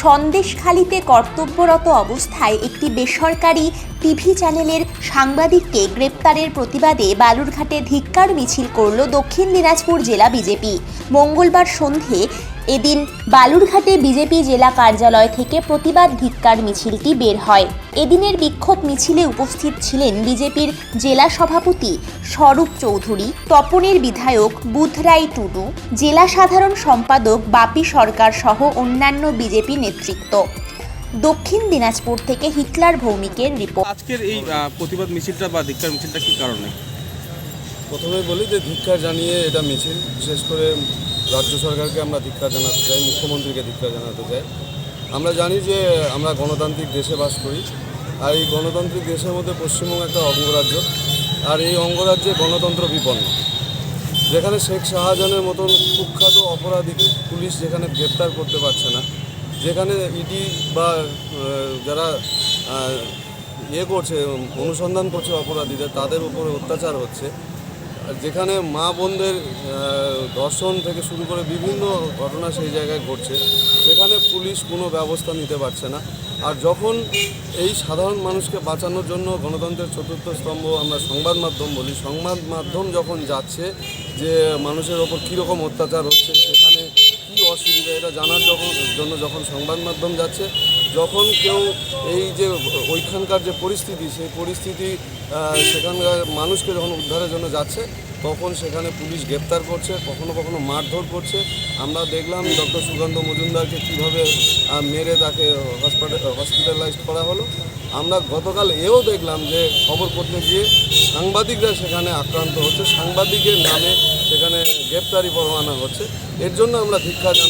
সন্দেশখালিতে কর্তব্যরত অবস্থায় একটি বেসরকারি টিভি চ্যানেলের সাংবাদিককে গ্রেপ্তারের প্রতিবাদে বালুরঘাটে ধিক্কার মিছিল করল দক্ষিণ দিনাজপুর জেলা বিজেপি। মঙ্গলবার সন্ধে এদিন বালুরঘাটে বিজেপি জেলা কার্যালয় থেকে প্রতিবাদ ধিক্কার মিছিলটি বের হয়। এদিনের বিক্ষোভ মিছিলে উপস্থিত ছিলেন বিজেপির জেলা সভাপতি স্বরূপ চৌধুরী, তপনের বিধায়ক বুধরাই টুডু, জেলা সাধারণ সম্পাদক বাপি সরকার সহ অন্যান্য বিজেপি নেতৃত্ব। দক্ষিণ দিনাজপুর থেকে হিটলার ভৌমিকের রিপোর্ট। আজকের এই প্রতিবাদ মিছিলটা বা ধিক্কার মিছিলটা কি কারণে? প্রথমে বলি যে ধিক্কার জানিয়ে এটা মিছিল, বিশেষ করে রাজ্য সরকারকে আমরা ধিক্ষা জানাতে চাই, মুখ্যমন্ত্রীকে ধিক্কার জানাতে চাই। আমরা জানি যে আমরা গণতান্ত্রিক দেশে বাস করি, আর এই গণতান্ত্রিক দেশের মধ্যে পশ্চিমবঙ্গ একটা অঙ্গরাজ্য, আর এই অঙ্গরাজ্যে গণতন্ত্র বিপন্ন। যেখানে শেখ শাহজাহানের মতন কুখ্যাত অপরাধীকে পুলিশ যেখানে গ্রেপ্তার করতে পারছে না, যেখানে ইডি বা যারা ইয়ে করছে, অনুসন্ধান করছে অপরাধীদের, তাদের উপরে অত্যাচার হচ্ছে যেখানে মা বোনদের ধর্ষণ থেকে শুরু করে বিভিন্ন ঘটনা সেই জায়গায় ঘটছে, সেখানে পুলিশ কোনো ব্যবস্থা নিতে পারছে না। আর যখন এই সাধারণ মানুষকে বাঁচানোর জন্য গণতন্ত্রের চতুর্থ স্তম্ভ আমরা সংবাদ মাধ্যম বলি, সংবাদ মাধ্যম যখন যাচ্ছে যে মানুষের ওপর কীরকম অত্যাচার হচ্ছে, সেখানে কী অসুবিধা, এটা জানার যখন জন্য যখন সংবাদ মাধ্যম যাচ্ছে, যখন কেউ এই যে ওইখানকার যে পরিস্থিতি, সেই পরিস্থিতি সেখানকার মানুষকে যখন উদ্ধারের জন্য যাচ্ছে, তখন সেখানে পুলিশ গ্রেপ্তার করছে, কখনো কখনো মারধর করছে। আমরা দেখলাম ডক্টর সুকান্ত মজুমদারকে কীভাবে মেরে তাকে হসপিটালাইজ করা হলো। আমরা গতকাল এও দেখলাম যে খবর করতে গিয়ে সাংবাদিকরা সেখানে আক্রান্ত হচ্ছে। সাংবাদিকের নামে সেখানে গ্রেপ্তারি পরোয়ানা হচ্ছে। এর জন্য আমরা ধিক্ষা জানাতে